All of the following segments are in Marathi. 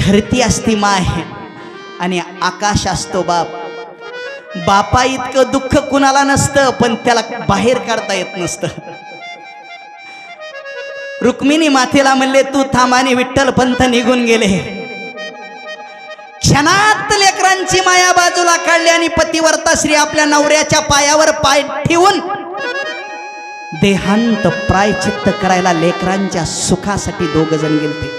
धरती असती माय आणि आकाश असतो बाप. बापा इतकं दुःख कुणाला नसतं पण त्याला बाहेर काढता येत नसतं. रुक्मिणी मातेला म्हणले तू थांबानी विठ्ठल पंथ निघून गेले. क्षणात लेकरांची माया बाजूला काढली आणि पतिवर्ता श्री आपल्या नवऱ्याच्या पायावर पाय ठेवून देहांत प्रायचित्त करायला लेकरांच्या सुखासाठी दोघ जण गेलते.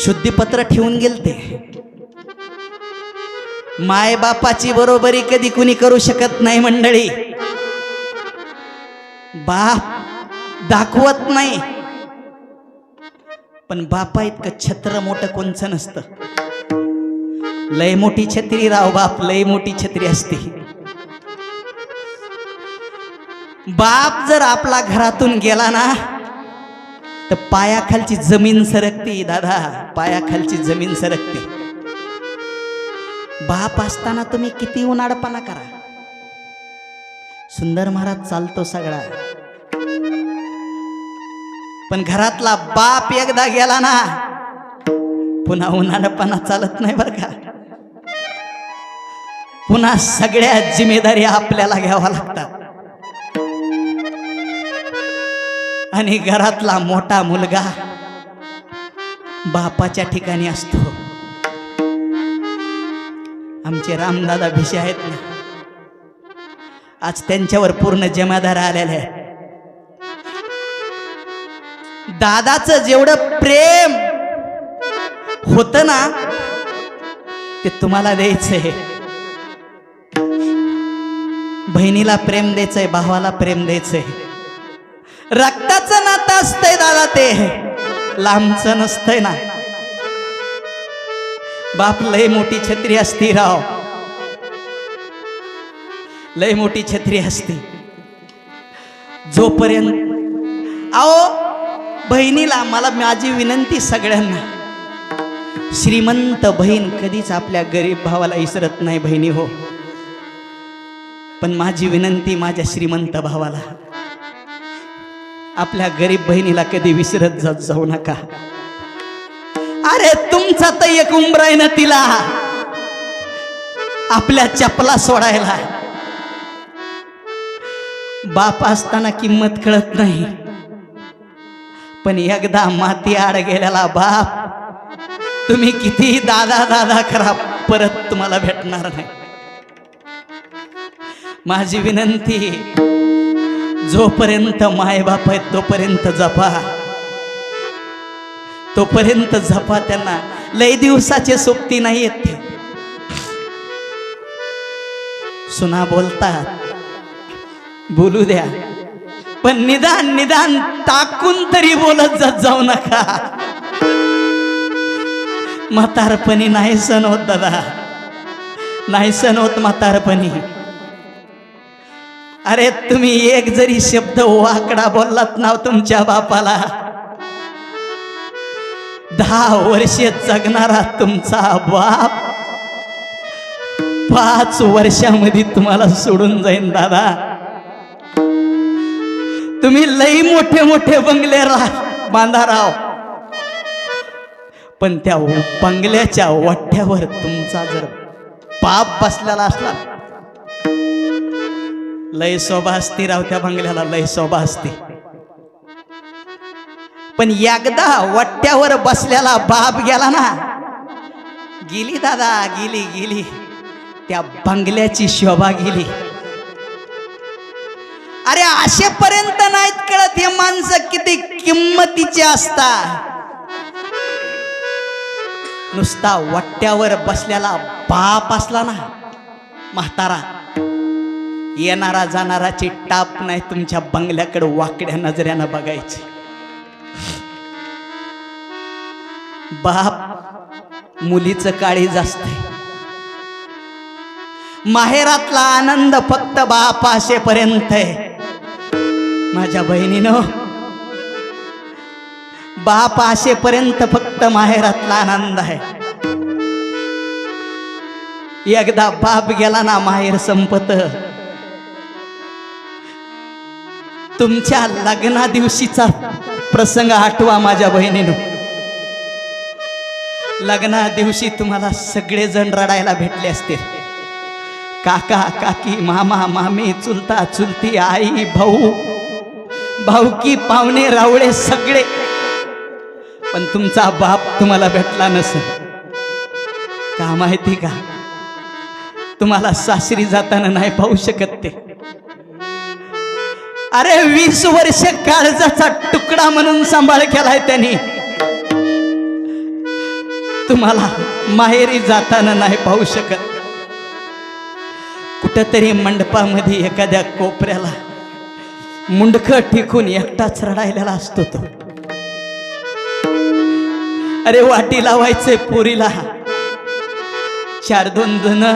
शुद्धीपत्र ठेवून गेलते. माय बापाची बरोबरी कधी कुणी करू शकत नाही मंडळी. बाप दाखवत नाही. पण बापा इतकं छत्र मोठं कोणचं नसतं. लय मोठी छत्री राव बाप लय मोठी छत्री असते. बाप जर आपला घरातून गेला ना तर पायाखालची जमीन सरकते दादा. पायाखालची जमीन सरकते. बाप असताना तुम्ही किती उन्हाळपणा करा. सुंदर महाराज चालतो सगळा. पण घरातला बाप एकदा गेला ना पुन्हा उन्हाळपणा चालत नाही बरं का. पुन्हा सगळ्या जिम्मेदारी आपल्याला घ्यावा लागतात. आणि घरातला मोठा मुलगा बापाच्या ठिकाणी असतो. आमचे रामदादा भिशे आहेत ना. आज त्यांच्यावर पूर्ण जमादार आलेले आहे दादाचं जेवढं प्रेम होत ना ते तुम्हाला द्यायचंय. बहिणीला प्रेम द्यायचंय भावाला प्रेम द्यायचंय. रक्ताचं नातं असतंय दादा ते. लांबचं नसतंय ना. बाप लय मोठी छत्री असती राव. लय मोठी छत्री असती. जोपर्यंत आओ बहिणीला मला माझी विनंती सगळ्यांना. श्रीमंत बहीण कधीच आपल्या गरीब भावाला इसरत नाही बहिणी हो. पण माझी विनंती माझ्या श्रीमंत भावाला. आपल्या गरीब बहिणीला कधी विसरत जात जाऊ नका. अरे तुमचा तर एक उंबर आहे ना तिला. आपल्या चपला सोडायला. बाप असताना किंमत कळत नाही. पण एकदा माती आड गेलेला बाप तुम्ही किती दादा दादा करा परत तुम्हाला भेटणार नाही. माझी विनंती जोपर्यंत मायबाप आहेत तोपर्यंत जपा. तोपर्यंत जपा त्यांना. लय दिवसाचे सोबती नाही येत ते. सुना बोलतात बोलू द्या. पण निदान निदान टाकून तरी बोलत जात जाऊ नका. म्हातारपणी नाही सण होत दादा. नाही सण होत म्हातारपणी. अरे तुम्ही एक जरी शब्द वाकडा बोललात ना तुमच्या बापाला दहा वर्षे जगणारा तुमचा बाप पाच वर्षामध्ये तुम्हाला सोडून जाईन दादा. तुम्ही लई मोठे मोठे बंगले राह बांधा राव पण त्या बंगल्याच्या वठ्यावर तुमचा जर पाप बसलेला असला लय शोभा असते राव त्या बंगल्याला लय शोभा असते. पण एकदा वट्ट्यावर बसलेला बाप गेला ना. गेली दादा गेली गेली. त्या बंगल्याची शोभा गेली. अरे असेपर्यंत नाहीत कळत हे माणसं किती किंमतीचे असतात. नुसता वट्ट्यावर बसलेला बाप असला ना. म्हातारा येणारा जाणाराची टाप नाही तुमच्या बंगल्याकडे वाकड्या नजऱ्यानं बघायची. बाप मुलीचं काळी जास्त माहेरातला आनंद फक्त बाप असेपर्यंत आहे. माझ्या बहिणीनं बाप असेपर्यंत फक्त माहेरातला आनंद आहे. एकदा बाप गेला ना माहेर संपत. तुमच्या लग्ना दिवशीचा प्रसंग आठवा माझ्या बहिणीनं. लग्ना दिवशी तुम्हाला सगळेजण रडायला भेटले असतील. काका काकी मामा मामी चुलता चुलती आई भाऊ भाऊकी पाहुणे रावळे सगळे. पण तुमचा बाप तुम्हाला भेटला नसेल. का माहिती का? तुम्हाला सासरी जाताना नाही पाहू शकत ते. अरे वीस वर्ष काळजाचा तुकडा म्हणून सांभाळ केलाय त्यांनी. तुम्हाला माहेरी जाताना नाही पाहू शकत. कुठंतरी मंडपामध्ये एखाद्या कोपऱ्याला मुंडक टिकून एकटाच रडायलेला असतो तो. अरे वाटी लावायचे पुरीला. चार दोन जण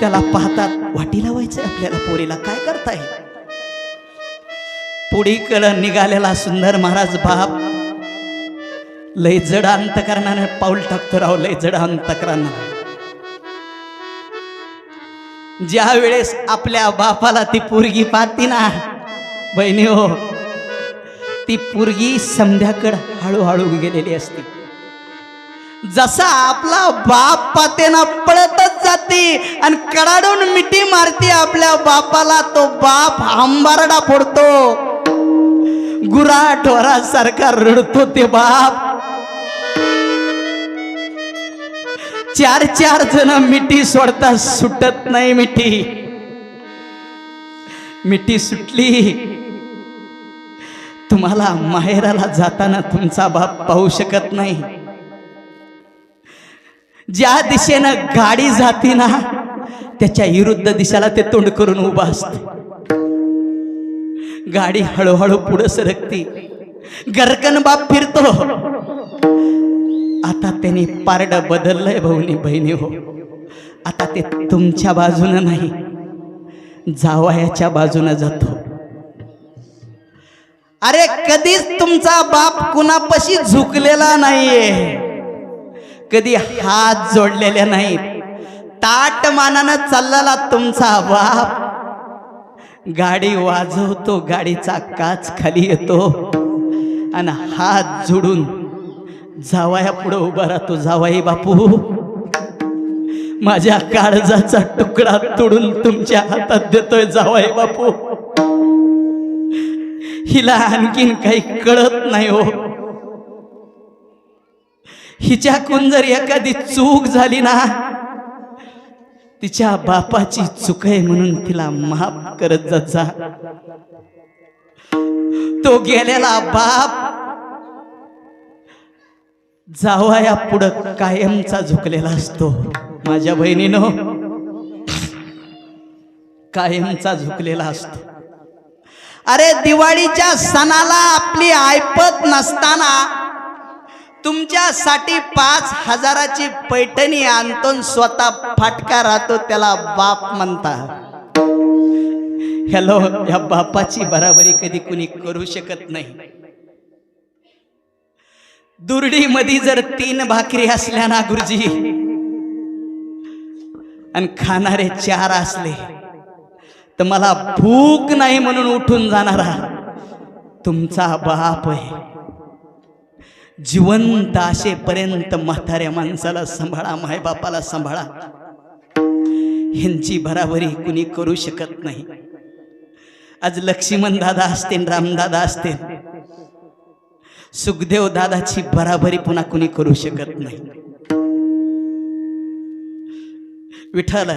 त्याला पाहतात वाटी लावायचे आपल्याला पोरीला. काय करताय? पुढीकडं निघालेला सुंदर महाराज बाप. लय जड अंतकरणाने पाऊल टाकतो राव लय जड अंतकरणानं. ज्या वेळेस आपल्या बापाला ती पोरगी पाहती ना बहिणी हो ती पोरगी समध्याकडं हळूहळू गेलेली असते. जसा आपला बाप पाते ना पळतच जाते आणि कडाडून मिठी मारते आपल्या बापाला तो बाप आंबारडा फोडतो गुरा ढोरासारखा रडतो ते बाप. चार चार जण मिठी सोडता सुटत नाही मिठी. मिठी सुटली. तुम्हाला माहेराला जाताना तुमचा बाप पाहू शकत नाही. ज्या दिशेनं गाडी जाते ना त्याच्या विरुद्ध दिशेला ते तोंड करून उभा असते. गाडी हळूहळू पुढे सरकते. गरकन बाप फिरतो. आता त्याने पारड बदललंय भाऊनी बहिणी हो. आता ते तुमच्या बाजूनं नाही जावयाच्या बाजूनं जातो. अरे कधीच तुमचा बाप कुणापाशी झुकलेला नाहीये. कधी हात जोडलेले नाहीत. ताट मानानं चाललेला तुमचा बाप. गाडी वाजवतो गाडीचा काच खाली येतो. आणि हात जोडून जावाया पुढं उभा राहतो जावाई बापू माझ्या काळजाचा तुकडा तोडून तुमच्या हातात देतोय जावाई बापू. हिला आणखीन काही कळत नाही हो. हिच्याकून जर एखादी चूक झाली ना तिच्या बापाची चुक आहे म्हणून तिला माफ करत जा तो गेलेला बाप जावया पुढं कायमचा झुकलेला असतो. माझ्या बहिणीनो कायमचा झुकलेला असतो. अरे दिवाळीच्या सणाला आपली ऐपत नसताना तुमच्यासाठी पाच हजाराची पैठणी आणतो स्वतः फाटका राहतो त्याला बाप म्हणतात. हॅलो या बापाची बराबरी कधी कुणी करू शकत नाही. दुर्डी मध्ये जर तीन भाकरी असल्या ना गुरुजी? आणि खाणारे चार असले तर मला भूक नाही म्हणून उठून जाणारा. तुमचा बाप आहे. जिवंत असेपर्यंत म्हाताऱ्या माणसाला सांभाळा मायबापाला सांभाळा. ह्यांची बराबरी कुणी करू शकत नाही. आज लक्ष्मण दादा असतील रामदादा असतील. सुखदेव दादाची बराबरी पुन्हा कुणी करू शकत नाही. विठ्ठल.